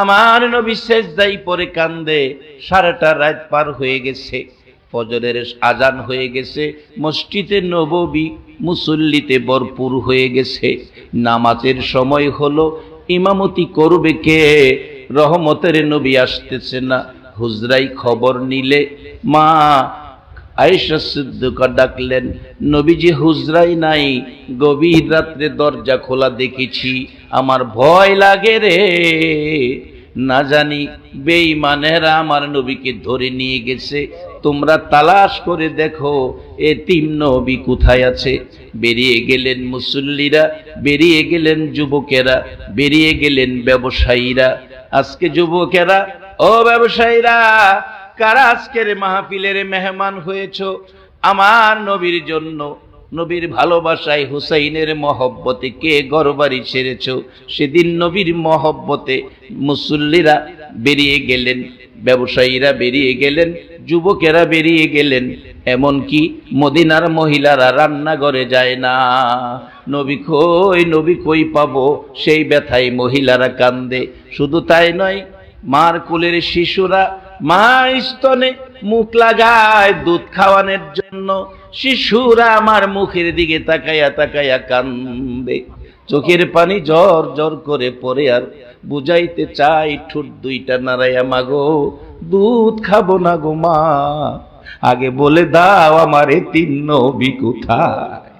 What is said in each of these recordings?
আমার নবী শেষদাই পরে কান্দে, সারাটা রাত পার হয়ে গেছে। ফজরের আজান হয়ে গেছে, মসজিদে নববী মুসল্লিতে ভরপুর হয়ে গেছে। নামাজের সময় হলো, ইমামতি করবে কে? রহমতের নবী আসতেছে না। হুজরাই খবর নিলে, মা আয়েশা সিদ্দিকা ডাকলেন, নবীজি, হুজরাই নাই, গভীর রাত্রে দরজা খোলা দেখেছি, আমার ভয় লাগে রে। না জানি, বেঈমানেরা আমার নবীকে ধরে নিয়ে গেছে, তোমরা তালাশ করে দেখো, এ তিন নবী কোথায় আছে? বেরিয়ে গেলেন মুসল্লিরা, বেরিয়ে গেলেন যুবকেরা, বেরিয়ে গেলেন ব্যবসায়ীরা। আজকে যুবকেরা, ও ব্যবসায়ীরা কারা আজকের মাহফিলের মেহমান হয়েছ? আমার নবীর জন্য, নবীর ভালোবাসায় হুসাইনের মহব্বতে কে গরবারি ছেড়েছ সেদিন নবীর মহব্বতে মুসল্লিরা বেরিয়ে গেলেন, ব্যবসায়ীরা বেরিয়ে গেলেন, যুবকেরা বেরিয়ে গেলেন, এমনকি মদিনার মহিলারা রান্নাঘরে যায় না। নবী কই নবী কই পাবো? সেই ব্যথায় মহিলারা কান্দে। শুধু তাই নয়, মার কোলের শিশুরা মা স্তনে মুখ লাগায় দুধ খাওয়ানোর জন্য শিশুরা আমার মুখের দিকে তাকাইয়া তাকাইয়া কান্দে। চোখের পানি জ্বর জ্বর করে পরে আর বুঝাইতে চাই, ঠুট দুইটা নারায়া মাগো, দুধ খাব না গো মা। আগে বলে দাও আমার তিন নবী কোথায়?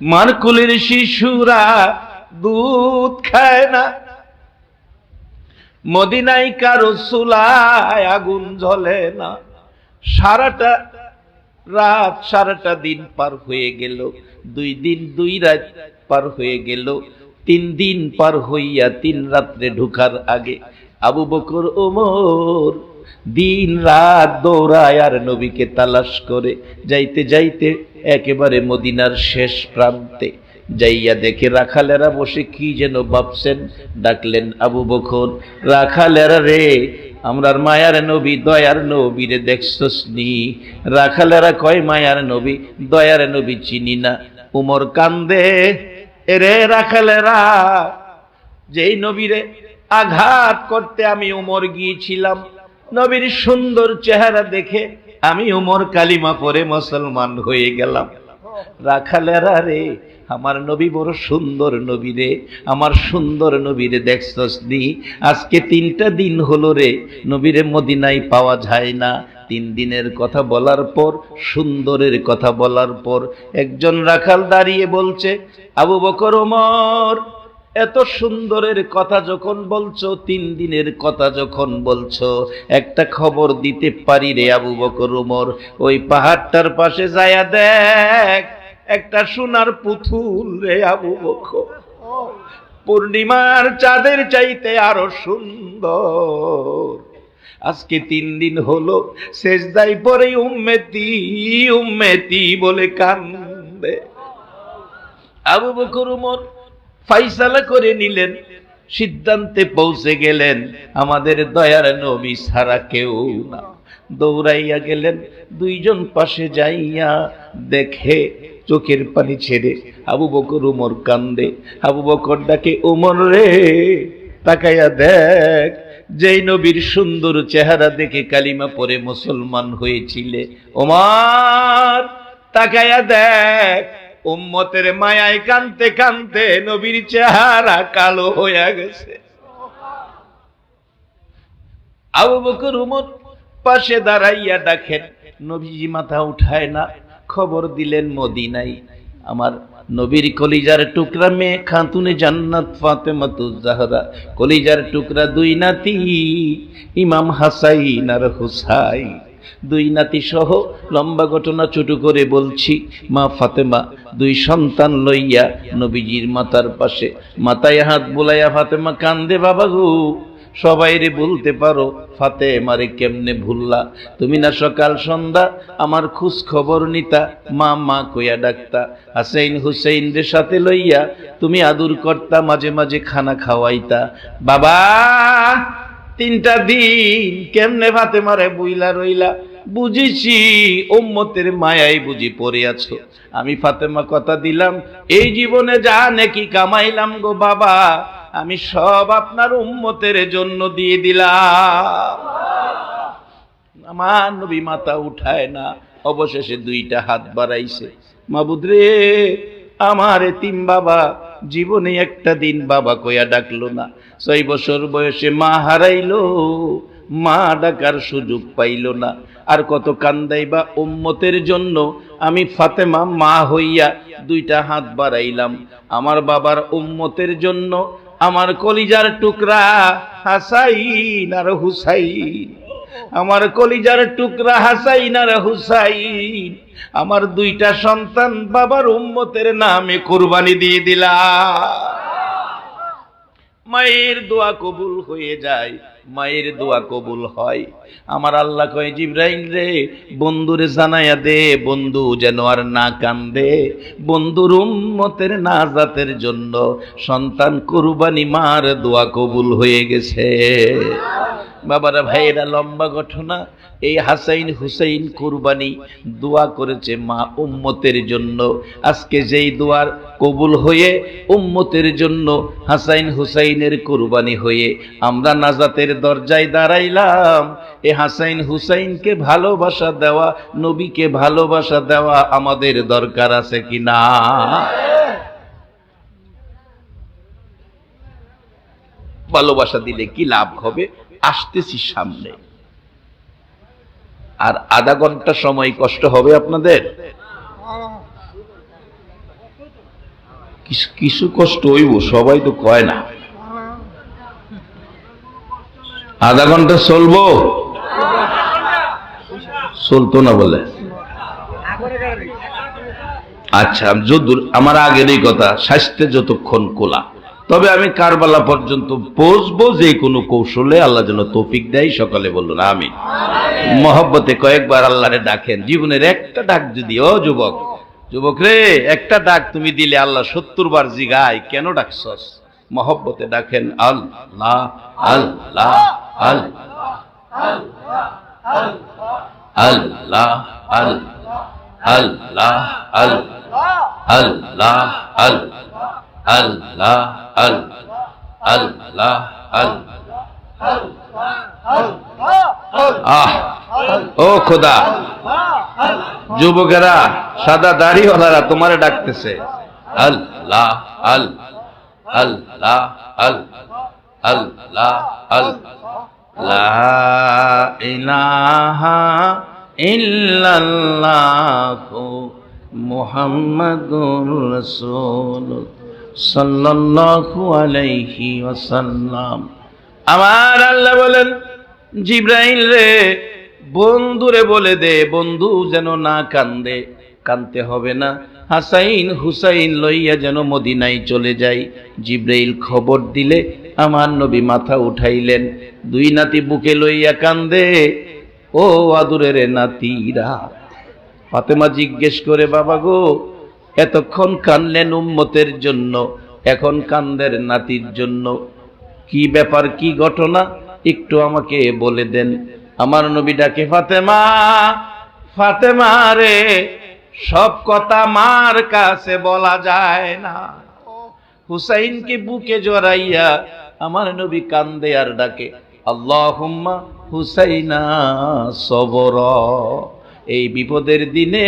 মার কোলের শিশুরা দুধ খায় না। মদিনাই কারও চুলায় আগুন জ্বলে না। সারাটা রাত, সারাটা দিন পার হয়ে গেল। দুই দিন, দুই রাত পার হয়ে গেল। তিন দিন পার হইয়া তিন রাত্রে ঢুকার আগে আবু বকর, ওমর দিন রাত দৌড়ায় আর নবীকে তালাশ করে। যাইতে যাইতে একেবারে মদিনার শেষ প্রান্তে যাইয়া দেখে রাখালেরা বসে কি যেন ভাবছেন। ডাকলেন, আবু বকর, রাখালেরা রে, আমরার মায়ার নবী, দয়ার নবী রে দেখছস নি। রাখালেরা কয়, মায়ার নবী, দয়ার নবী চিনি না। উমর কান্দে রে রাখালেরা, যেই নবীরে আঘাত করতে আমি উমর গিয়েছিলাম। নবীর সুন্দর চেহারা দেখে আমি উমর কালিমা পরে মুসলমান হয়ে গেলাম। রাখালেরা রে আমার নবী বড় সুন্দর নবী রে, আমার সুন্দর নবীরে দেখছস নি? আজকে তিনটা দিন হলো রে, নবীরে মদিনায় পাওয়া যায় না। তিন দিনের কথা বলার পর, সুন্দরের কথা বলার পর, একজন রাখাল দাঁড়িয়ে বলছে, আবু বকর ওমর এত সুন্দরের কথা যখন বলছো, তিন দিনের কথা যখন বলছো, একটা খবর দিতে পারি রে আবু বকর উমর। ওই পাহাড়টার পাশে যায়া দেখ, একটা সোনার পুতুল রে আবু বকর। পূর্ণিমার চাঁদের চাইতে আরও সুন্দর। আজকে তিন দিন হলো শেষদাই পরে উম্মেতি উম্মেতি বলে কান্দে। আবু বকর উমর ফাইসালা করে নিলেন, সিদ্ধান্তে পৌঁছে গেলেন, আমাদের দয়ার নবী ছাড়া কেউ না। দৌড়াইয়া গেলেন, দুইজন পাশে যাইয়া দেখে চোখের পানি ছেড়ে আবু বকর উমর কান্দে। আবু বকর ডাকে, উমর রে, তাকাইয়া দেখ, যেই নবীর সুন্দর চেহারা দেখে কালিমা পরে মুসলমান হয়েছিলে। ওমার তাকাইয়া দেখ উম্মতের মায়ায় কানতে কানতে নবীর চেহারা কালো হইয়া গেছে। আবু বকর উমর পাশে দাঁড়াইয়া ডাকেন নবীজি মাথা উঠায় না, খবর দিলেন মদিনাই আমার নবীর কলিজার টুকরা মেয়ে খাতুনে জান্নাত ফাতেমাতু জাহরা। কলিজার টুকরা দুই নাতি, ইমাম হাসাইন আর হুসাইন। দুই নাতি সহ লম্বা ঘটনা ছোট করে বলছি, মা ফাতেমা, দুই সন্তান লইয়া নবীজির মাতার পাশে, মাথায় হাত বুলাইয়া ফাতেমা কান্দে, বাবা গো সবাইরে বলতে পারো ফাতে মারে কেমনে ভুললা? তুমি না সকাল সন্ধ্যা আমার খোঁজ খবর নিতা, মা মা কইয়া ডাকতা, হাসাইন হুসাইন রে সাথে লইয়া তুমি আদুর করতা মাঝে মাঝে খানা খাওয়াইতা। বাবা! তিনটা দিন কেমনে ফাতে মারে বুইলা রইলা? বুঝেছি ওম্মতের মায়াই বুঝি পড়ে আছো। আমি ফাতেমা কথা দিলাম, এই জীবনে যা নাকি কামাইলাম গো বাবা, আমি সব আপনার উম্মতের জন্য দিয়ে দিলাম। আমার নবী মাথা উঠায় না, অবশেষে দুইটা হাত বাড়াইছে। মাবুদ রে, আমার তিন বাবা জীবনে একটা দিন বাবা কইয়া ডাকলো না। ছয় বছর বয়সে মা হারাইলো, মা ডাকার সুযোগ পাইল না। আর কত কান্দাইবা উম্মতের জন্য। আমি ফাতেমা মা হইয়া দুইটা হাত বাড়াইলাম। আমার বাবার উম্মতের জন্য আমার কলিজার টুকরা হাসাইন আর হুসাইন। আমার কলিজার টুকরা হাসাইন আর হুসাইন, আমার দুইটা সন্তান বাবার উম্মতের নামে কোরবানি দিয়ে দিলাম মায়ের দোয়া কবুল হয়ে যায়, মায়ের দোয়া কবুল হয়। আমার আল্লাহ কয়, জিব্রাইল রে, বন্ধুরে জানাইয়া দে, বন্ধু যেন আর না কান্দে। বন্ধুর উম্মতের নাজাতের জন্য সন্তান কুরবানি মার দোয়া কবুল হয়ে গেছে। বাবারা ভাইয়েরা লম্বা ঘটনা। এই হাসাইন হুসাইন কুরবানি দোয়া করেছে মা উম্মতের জন্য। আজকে যেই দোয়ার কবুল হয়ে উম্মতের জন্য হাসাইন হুসাইনের কুরবানি হয়ে আমরা নাজাতের দরজায় দাঁড়াইলাম। এ হাসাইন হুসাইনকে ভালোবাসা দেওয়া, নবীকে ভালোবাসা দেওয়া আমাদের দরকার আছে কি না? ভালোবাসা দিলে কি লাভ হবে? আসতেছি সামনে। আর আধা ঘণ্টা সময় কষ্ট হবে আপনাদের? কিছু- কষ্ট হইব, সবাই তো কয় না। আধা ঘণ্টা চলবো? চলতো না বলে। আচ্ছা যদুর আমার আগেরই কথা, স্বাস্থ্যে যতক্ষণ কোলা। তবে আমি কারবালা পর্যন্ত পৌঁছবো যে কোনো কৌশলে আল্লাহ যেন তৌফিক দেয় সকালে বলুন আমি মহব্বতে কয়েকবার আল্লাহরে ডাকেন জীবনের একটা ডাক যদি ও যুবক যুবক রে একটা ডাক তুমি দিলে আল্লাহ সত্তর বার জিগায় কেন ডাকছস মহব্বতে ডাকেন আল্লাহ আল্লাহ আল্লাহ আল্লাহ আল্লাহ আল্লাহ আল্লাহ আল্লাহ ও খোদা। যুবকেরা, সাদা দাড়ি দাড়িওয়ালারা তোমারে ডাকতেছে। আল্লাহ আল আল্লাহ আল আল্লাহ আল। লা ইলাহা ইল্লাল্লাহু সাল্লাল্লাহু আলাইহি ওয়াসাল্লাম। আমার আল্লাহ বলেন, জিব্রাইল রে, বন্ধুরে বলে দে, বন্ধু যেন না কান্দে, কানতে হবে না। হাসাইন হুসাইন লইয়া যেন মদিনায় চলে যাই। জিব্রাইল খবর দিলে আমার নবী মাথা উঠাইলেন। দুই নাতি বুকে লইয়া কান্দে, ও আদুরের নাতিরা ফাতেমা জিজ্ঞেস করে, বাবা গো এতক্ষণ কানলেন উম্মতের জন্য, এখন কান্দের নাতির জন্য। কি ব্যাপার, কি ঘটনা? একটু আমাকে বলে দেন। আমার নবী ডাকে, ফাতেমা ফাতেমা রে, সব কথা মার কাছে বলা যায় না। হুসাইনকে বুকে জড়াইয়া আমার নবী কান্দে আর ডাকে, আল্লাহুম্মা হুসাইনা সবর। এই বিপদের দিনে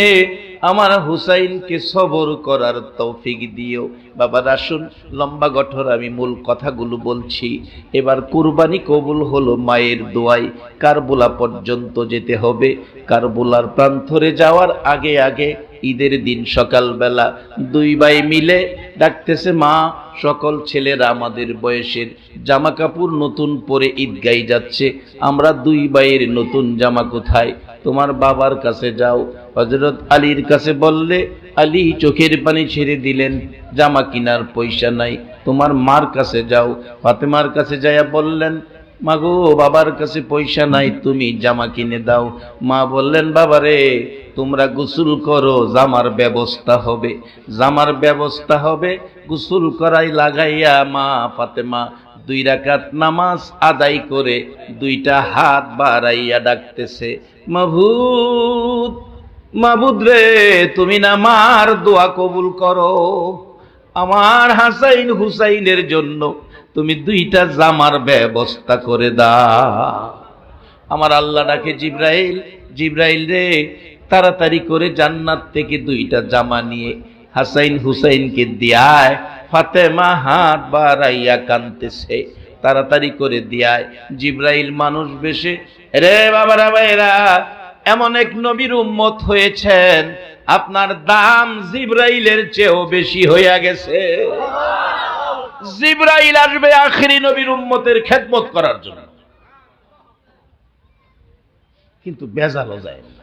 আমার হুসাইনকে সবর করার তৌফিক দিও। বাবা রাসুন লম্বা গঠর আমি মূল কথাগুলো বলছি। এবার কুরবানি কবুল হলো মায়ের দোয়াই কারবুলা পর্যন্ত যেতে হবে। কারবুলার প্রান্তরে যাওয়ার আগে আগে ঈদের দিন সকালবেলা দুই ভাই মিলে ডাকতেছে, মা, সকল ছেলেরা আমাদের বয়সের জামা কাপড় নতুন পরে ঈদগাই যাচ্ছে। আমরা দুই ভাইয়ের নতুন জামা কোথায়? তোমার বাবার কাছে যাও। হজরত আলীর কাছে বললে, আলী, চোখের পানি ছেড়ে দিলেন, জামা কিনার পয়সা নাই, তোমার মার কাছে যাও। ফাতেমার কাছে যাইয়া বললেন, মাগো, বাবার কাছে পয়সা নাই, তুমি জামা কিনে দাও। মা বললেন, বাবারে, তোমরা গোসল করো, জামার ব্যবস্থা হবে। জামার ব্যবস্থা হবে, গোসল করাই লাগাইয়া মা ফাতেমা দুই রাকাত নামাজ আদায় করে দুইটা হাত বাড়াইয়া ডাকতেছে মাভূত মাবুদ রে, তুমি না আমার দোয়া কবুল করো। আমার হাসাইন হুসাইনের জন্য তুমি দুইটা জামার ব্যবস্থা করে দাও। আমার আল্লাহ ডাকে জিব্রাইল জিব্রাইল রে, তাড়াতাড়ি করে জান্নাত থেকে দুইটা জামা নিয়ে হাসাইন হুসাইনকে দিয়ায়, ফাতেমা হাত বাড়াইয়া কানতেছে তাড়াতাড়ি করে দিয়ায়, জিব্রাইল মানুষ বেশে, রে বাবারা ভাইরা এমন এক নবীর উম্মত হয়েছেন, আপনার দাম জিব্রাইলের চেয়েও বেশি হইয়া গেছে। জিব্রাইল আসবে আখেরি নবীর উম্মতের খেদমত করার জন্য। কিন্তু বেজালও যায় না।